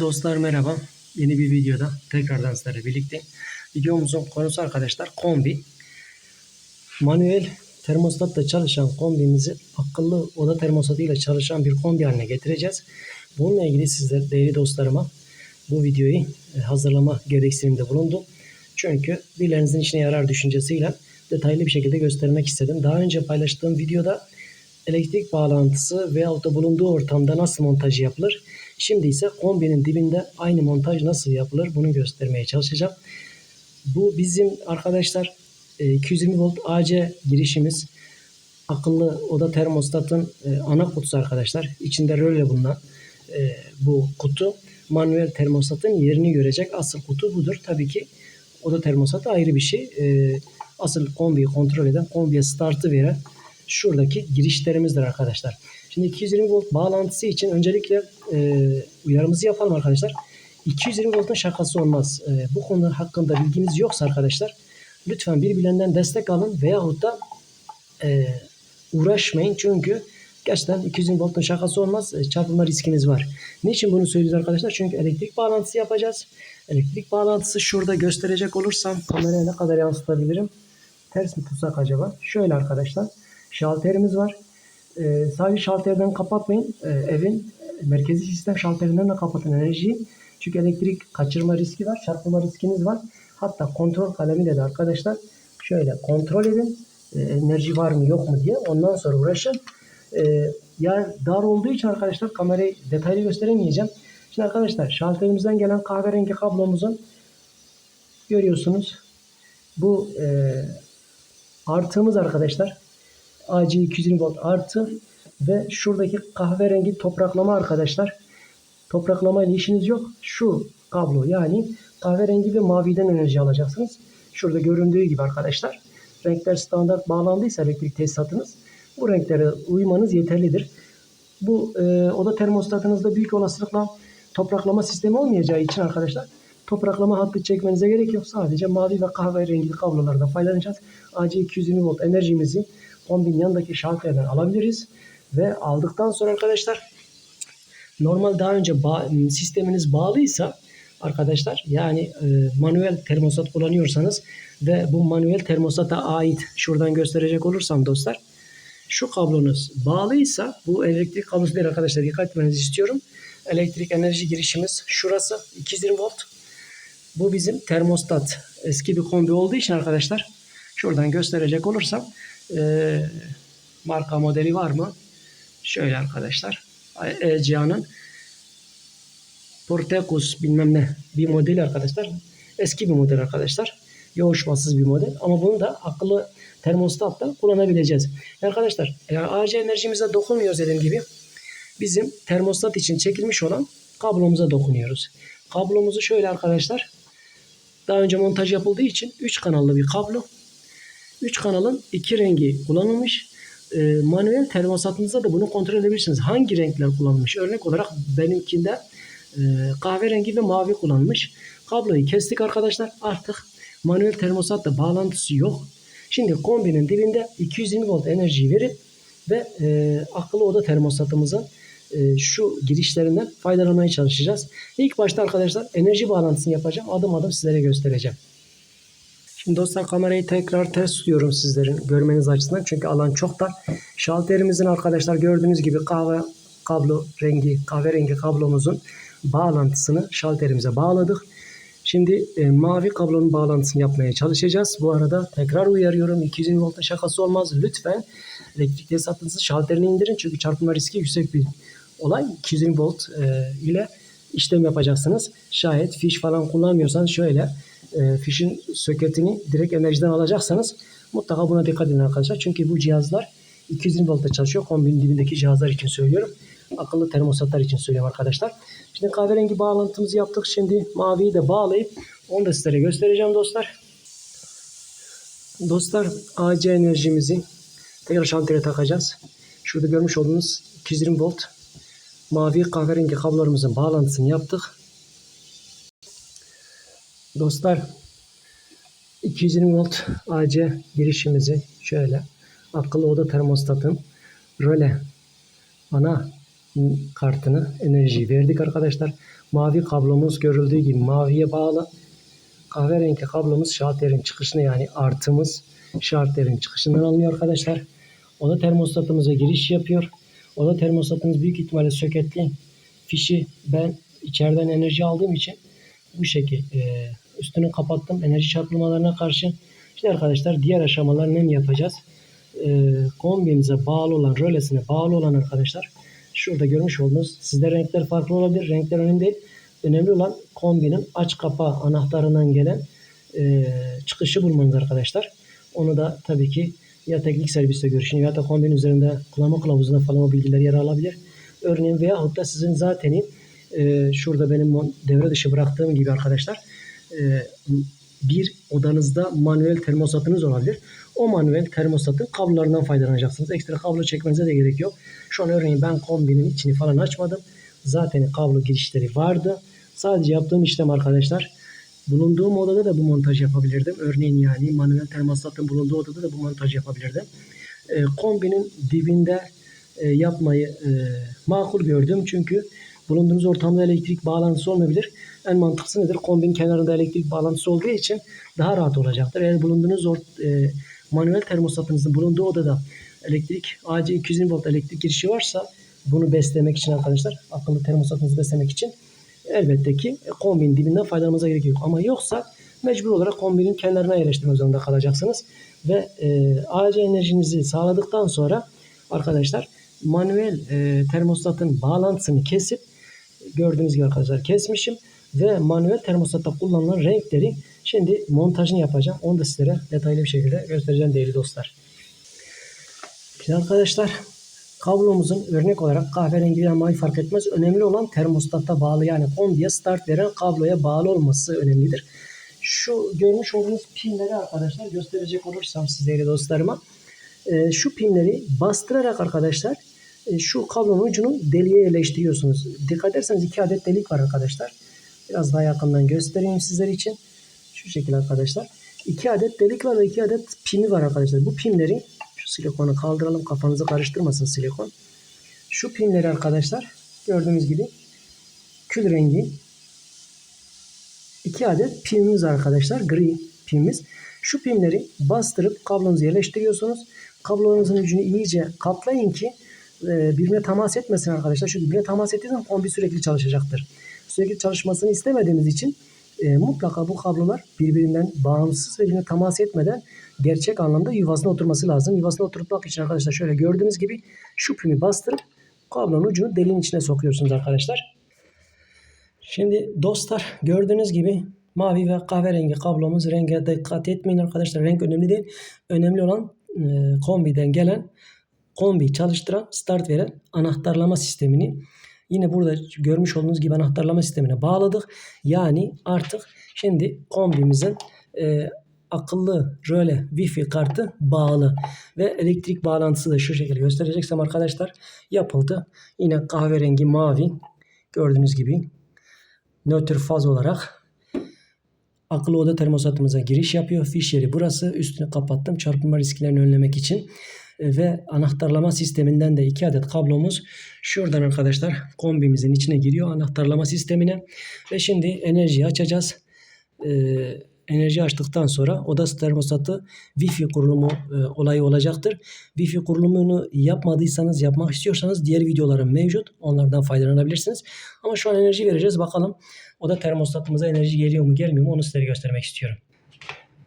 Dostlar merhaba. Yeni bir videoda tekrardan sizlerle birlikte. Videomuzun konusu arkadaşlar kombi. Manuel termostatla çalışan kombimizi akıllı oda termostatıyla çalışan bir kombi haline getireceğiz. Bununla ilgili sizler değerli dostlarıma bu videoyu e, hazırlama gereksinimde bulundum. Çünkü birilerinizin işine yarar düşüncesiyle detaylı bir şekilde göstermek istedim. Daha önce paylaştığım videoda elektrik bağlantısı veyahut da bulunduğu ortamda nasıl montaj yapılır? Şimdi ise kombinin dibinde aynı montaj nasıl yapılır bunu göstermeye çalışacağım. Bu bizim arkadaşlar e, 220 volt AC girişimiz. Akıllı oda termostatın e, ana kutusu arkadaşlar. İçinde röle bulunan e, bu kutu manuel termostatın yerini görecek. Asıl kutu budur. Tabii ki oda termostatı ayrı bir şey. E, asıl kombiyi kontrol eden, kombiye startı veren şuradaki girişlerimizdir arkadaşlar. Şimdi 220 volt bağlantısı için öncelikle e, uyarımızı yapalım arkadaşlar. 220 voltun şakası olmaz. E, bu konu hakkında bilginiz yoksa arkadaşlar lütfen birbirlerinden destek alın veyahut da e, uğraşmayın. Çünkü gerçekten 220 voltun şakası olmaz. E, çarpılma riskiniz var. Niçin bunu söylüyoruz arkadaşlar? Çünkü elektrik bağlantısı yapacağız. Elektrik bağlantısı şurada gösterecek olursam kameraya ne kadar yansıtabilirim? Ters mi tutsak acaba? Şöyle arkadaşlar. Şalterimiz var. Ee, sadece şalterden kapatmayın. Ee, evin merkezi sistem şalterinden de kapatın enerjiyi. Çünkü elektrik kaçırma riski var. Çarpılma riskiniz var. Hatta kontrol kalemiyle de arkadaşlar şöyle kontrol edin. Ee, enerji var mı yok mu diye. Ondan sonra uğraşın. Ee, yani dar olduğu için arkadaşlar kamerayı detaylı gösteremeyeceğim. Şimdi arkadaşlar şalterimizden gelen kahverengi kablomuzun görüyorsunuz. Bu e, artığımız arkadaşlar AC 220 volt artı ve şuradaki kahverengi topraklama arkadaşlar. Topraklama ile işiniz yok. Şu kablo yani kahverengi ve maviden enerji alacaksınız. Şurada göründüğü gibi arkadaşlar. Renkler standart bağlandıysa elektrik tesisatınız bu renklere uymanız yeterlidir. Bu e, oda termostatınızda büyük olasılıkla topraklama sistemi olmayacağı için arkadaşlar topraklama hattı çekmenize gerek yok. Sadece mavi ve kahverengi kablolarda faydalanacağız. AC 220 volt enerjimizi kombin yanındaki şalterden alabiliriz. Ve aldıktan sonra arkadaşlar normal daha önce ba- sisteminiz bağlıysa arkadaşlar yani e, manuel termostat kullanıyorsanız ve bu manuel termostata ait şuradan gösterecek olursam dostlar şu kablonuz bağlıysa bu elektrik kablosu değil arkadaşlar dikkat etmenizi istiyorum. Elektrik enerji girişimiz şurası 220 volt. Bu bizim termostat. Eski bir kombi olduğu için arkadaşlar şuradan gösterecek olursam e, marka modeli var mı? Şöyle arkadaşlar. ECA'nın Portecus bilmem ne bir modeli arkadaşlar. Eski bir model arkadaşlar. Yoğuşmasız bir model. Ama bunu da akıllı termostatla kullanabileceğiz. Arkadaşlar yani AC enerjimize dokunmuyoruz dediğim gibi. Bizim termostat için çekilmiş olan kablomuza dokunuyoruz. Kablomuzu şöyle arkadaşlar. Daha önce montaj yapıldığı için 3 kanallı bir kablo. 3 kanalın iki rengi kullanılmış. E, manuel termosatınızda da bunu kontrol edebilirsiniz. Hangi renkler kullanılmış? Örnek olarak benimkinde e, kahverengi ve mavi kullanılmış. Kabloyu kestik arkadaşlar. Artık manuel termosatla bağlantısı yok. Şimdi kombinin dibinde 220 volt enerjiyi verip ve e, akıllı oda termosatımızın e, şu girişlerinden faydalanmaya çalışacağız. İlk başta arkadaşlar enerji bağlantısını yapacağım. Adım adım sizlere göstereceğim. Şimdi dostlar kamerayı tekrar ters tutuyorum sizlerin görmeniz açısından. Çünkü alan çok dar. Şalterimizin arkadaşlar gördüğünüz gibi kahve kablo rengi, kahverengi kablomuzun bağlantısını şalterimize bağladık. Şimdi e, mavi kablonun bağlantısını yapmaya çalışacağız. Bu arada tekrar uyarıyorum. 220 voltun şakası olmaz. Lütfen elektrik tesisatınızı şalterini indirin. Çünkü çarpma riski yüksek bir olay. 220 volt e, ile işlem yapacaksınız. Şayet fiş falan kullanmıyorsanız şöyle e, fişin soketini direkt enerjiden alacaksanız mutlaka buna dikkat edin arkadaşlar. Çünkü bu cihazlar 220 voltta çalışıyor. Kombinin dibindeki cihazlar için söylüyorum. Akıllı termostatlar için söylüyorum arkadaşlar. Şimdi kahverengi bağlantımızı yaptık. Şimdi maviyi de bağlayıp onu da sizlere göstereceğim dostlar. Dostlar AC enerjimizi tekrar şantiye takacağız. Şurada görmüş olduğunuz 220 volt mavi kahverengi kablolarımızın bağlantısını yaptık. Dostlar 220 volt AC girişimizi şöyle akıllı oda termostatın röle ana kartını enerjiyi verdik arkadaşlar. Mavi kablomuz görüldüğü gibi maviye bağlı. Kahverengi kablomuz şalterin çıkışını yani artımız şalterin çıkışından alınıyor arkadaşlar. O da termostatımıza giriş yapıyor. O da termostatımız büyük ihtimalle söketli. Fişi ben içeriden enerji aldığım için bu şekil e, üstünü kapattım enerji çarpılmalarına karşı. Şimdi arkadaşlar diğer aşamalar ne yapacağız? E, kombimize bağlı olan rölesine bağlı olan arkadaşlar şurada görmüş olduğunuz sizde renkler farklı olabilir. Renkler önemli değil. Önemli olan kombinin aç kapa anahtarından gelen e, çıkışı bulmanız arkadaşlar. Onu da tabii ki ya teknik serviste görüşün ya da kombinin üzerinde kullanma kılavuzunda falan o bilgiler yer alabilir. Örneğin veyahut da sizin zaten e, şurada benim devre dışı bıraktığım gibi arkadaşlar bir odanızda manuel termostatınız olabilir. O manuel termostatın kablolarından faydalanacaksınız. Ekstra kablo çekmenize de gerek yok. Şu an örneğin ben kombinin içini falan açmadım. Zaten kablo girişleri vardı. Sadece yaptığım işlem arkadaşlar bulunduğum odada da bu montaj yapabilirdim. Örneğin yani manuel termostatın bulunduğu odada da bu montaj yapabilirdim. E, kombinin dibinde e, yapmayı e, makul gördüm. Çünkü bulunduğunuz ortamda elektrik bağlantısı olmayabilir. En mantıklısı nedir? Kombin kenarında elektrik bağlantısı olduğu için daha rahat olacaktır. Eğer bulunduğunuz or- e, manuel termostatınızın bulunduğu odada elektrik AC 220 volt elektrik girişi varsa bunu beslemek için arkadaşlar akıllı termostatınızı beslemek için elbette ki kombinin dibinden faydalanmanıza gerek yok. Ama yoksa mecbur olarak kombinin kenarına yerleştirmek zorunda kalacaksınız. Ve e, AC enerjinizi sağladıktan sonra arkadaşlar manuel e, termostatın bağlantısını kesip gördüğünüz gibi arkadaşlar kesmişim ve manuel termostatta kullanılan renkleri şimdi montajını yapacağım. Onu da sizlere detaylı bir şekilde göstereceğim değerli dostlar. Şimdi arkadaşlar kablomuzun örnek olarak kahverengi veya mavi fark etmez. Önemli olan termostata bağlı yani kombiye start veren kabloya bağlı olması önemlidir. Şu görmüş olduğunuz pinleri arkadaşlar gösterecek olursam sizlere dostlarıma e, şu pinleri bastırarak arkadaşlar şu kablonun ucunu deliğe yerleştiriyorsunuz. Dikkat ederseniz iki adet delik var arkadaşlar. Biraz daha yakından göstereyim sizler için. Şu şekilde arkadaşlar. İki adet delik var ve iki adet pini var arkadaşlar. Bu pinleri şu silikonu kaldıralım kafanızı karıştırmasın silikon. Şu pinleri arkadaşlar gördüğünüz gibi kül rengi iki adet pinimiz var arkadaşlar. Gri pinimiz. Şu pinleri bastırıp kablonuzu yerleştiriyorsunuz. Kablonuzun ucunu iyice katlayın ki e, birbirine temas etmesin arkadaşlar. Çünkü birbirine temas ettiği zaman kombi sürekli çalışacaktır. Sürekli çalışmasını istemediğimiz için e, mutlaka bu kablolar birbirinden bağımsız ve birbirine temas etmeden gerçek anlamda yuvasına oturması lazım. Yuvasına oturtmak için arkadaşlar şöyle gördüğünüz gibi şu pimi bastırıp kablonun ucunu deliğin içine sokuyorsunuz arkadaşlar. Şimdi dostlar gördüğünüz gibi mavi ve kahverengi kablomuz renge dikkat etmeyin arkadaşlar. Renk önemli değil. Önemli olan e, kombiden gelen kombi çalıştıran start veren anahtarlama sistemini yine burada görmüş olduğunuz gibi anahtarlama sistemine bağladık. Yani artık şimdi kombimizin e, akıllı röle wifi kartı bağlı ve elektrik bağlantısı da şu şekilde göstereceksem arkadaşlar yapıldı. Yine kahverengi mavi gördüğünüz gibi nötr faz olarak akıllı oda termostatımıza giriş yapıyor. Fiş yeri burası. Üstünü kapattım çarpılma risklerini önlemek için. Ve anahtarlama sisteminden de iki adet kablomuz şuradan arkadaşlar kombimizin içine giriyor anahtarlama sistemine. Ve şimdi enerjiyi açacağız. Ee, enerji açtıktan sonra oda termostatı Wi-Fi kurulumu e, olayı olacaktır. Wi-Fi kurulumunu yapmadıysanız yapmak istiyorsanız diğer videolarım mevcut. Onlardan faydalanabilirsiniz. Ama şu an enerji vereceğiz. Bakalım oda termostatımıza enerji geliyor mu gelmiyor mu onu sizlere göstermek istiyorum.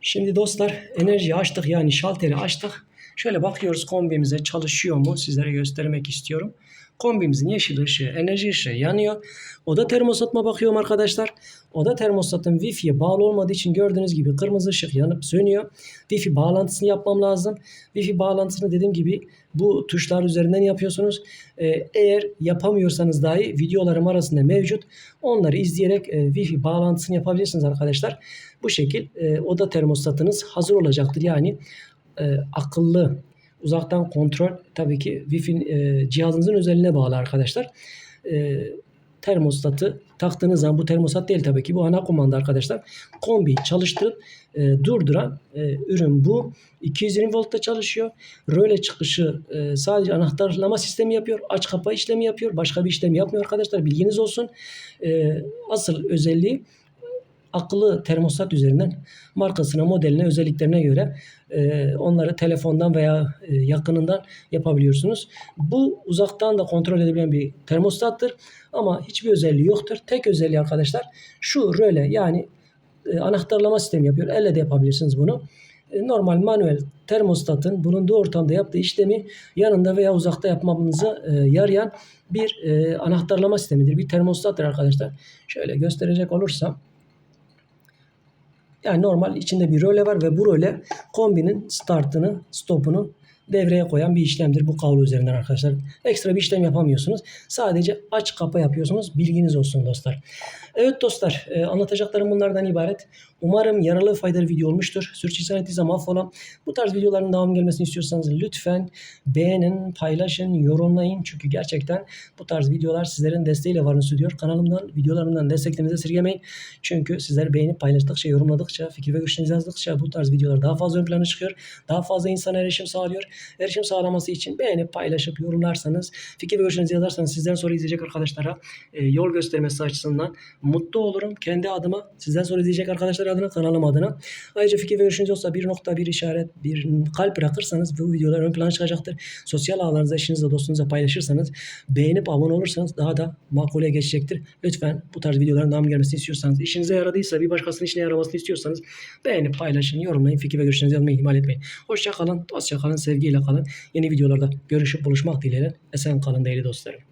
Şimdi dostlar enerjiyi açtık yani şalteri açtık. Şöyle bakıyoruz kombimize çalışıyor mu sizlere göstermek istiyorum. Kombimizin yeşil ışığı, enerji ışığı yanıyor. Oda termostatıma bakıyorum arkadaşlar. Oda termostatın Wi-Fi'ye bağlı olmadığı için gördüğünüz gibi kırmızı ışık yanıp sönüyor. Wi-Fi bağlantısını yapmam lazım. Wi-Fi bağlantısını dediğim gibi bu tuşlar üzerinden yapıyorsunuz. Ee, eğer yapamıyorsanız dahi videolarım arasında mevcut. Onları izleyerek e, Wi-Fi bağlantısını yapabilirsiniz arkadaşlar. Bu şekil e, oda termostatınız hazır olacaktır. Yani e, akıllı uzaktan kontrol tabii ki Wi-Fi e, cihazınızın özelliğine bağlı arkadaşlar. E, termostatı taktığınız zaman bu termostat değil tabii ki bu ana kumanda arkadaşlar. Kombi çalıştırıp e, durduran e, ürün bu. 220 voltta çalışıyor. Röle çıkışı e, sadece anahtarlama sistemi yapıyor. Aç kapa işlemi yapıyor. Başka bir işlem yapmıyor arkadaşlar. Bilginiz olsun. E, asıl özelliği akıllı termostat üzerinden markasına, modeline, özelliklerine göre e, onları telefondan veya e, yakınından yapabiliyorsunuz. Bu uzaktan da kontrol edebilen bir termostattır ama hiçbir özelliği yoktur. Tek özelliği arkadaşlar şu röle yani e, anahtarlama sistemi yapıyor. Elle de yapabilirsiniz bunu. E, normal manuel termostatın bulunduğu ortamda yaptığı işlemi yanında veya uzakta yapmamıza e, yarayan bir e, anahtarlama sistemidir. Bir termostattır arkadaşlar. Şöyle gösterecek olursam yani normal içinde bir röle var ve bu röle kombinin startını, stopunu devreye koyan bir işlemdir bu kablo üzerinden arkadaşlar. Ekstra bir işlem yapamıyorsunuz. Sadece aç kapa yapıyorsunuz. Bilginiz olsun dostlar. Evet dostlar e, anlatacaklarım bunlardan ibaret. Umarım yararlı faydalı video olmuştur. Sürçülisan ettiysem affola. Bu tarz videoların devam gelmesini istiyorsanız lütfen beğenin, paylaşın, yorumlayın. Çünkü gerçekten bu tarz videolar sizlerin desteğiyle varını sürdürüyor. Kanalımdan, videolarımdan desteklerinizi esirgemeyin. Çünkü sizler beğenip paylaştıkça, yorumladıkça, fikir ve görüşlerinizi yazdıkça bu tarz videolar daha fazla ön plana çıkıyor. Daha fazla insana erişim sağlıyor. Erişim sağlaması için beğenip, paylaşıp, yorumlarsanız, fikir ve görüşlerinizi yazarsanız sizden sonra izleyecek arkadaşlara e, yol göstermesi açısından mutlu olurum. Kendi adıma, sizden sonra izleyecek arkadaşlar adına, kanalım adına. Ayrıca fikir ve görüşünüz olsa bir nokta, bir işaret, bir kalp bırakırsanız bu videolar ön plana çıkacaktır. Sosyal ağlarınızda, eşinizle, dostunuza paylaşırsanız, beğenip abone olursanız daha da makule geçecektir. Lütfen bu tarz videoların devam gelmesini istiyorsanız, işinize yaradıysa, bir başkasının işine yaramasını istiyorsanız beğenip, paylaşın, yorumlayın, fikir ve görüşlerinizi yazmayı ihmal etmeyin. Hoşça kalın, dostça kalın, sevgiyle kalın. Yeni videolarda görüşüp buluşmak dileğiyle. Esen kalın değerli dostlarım.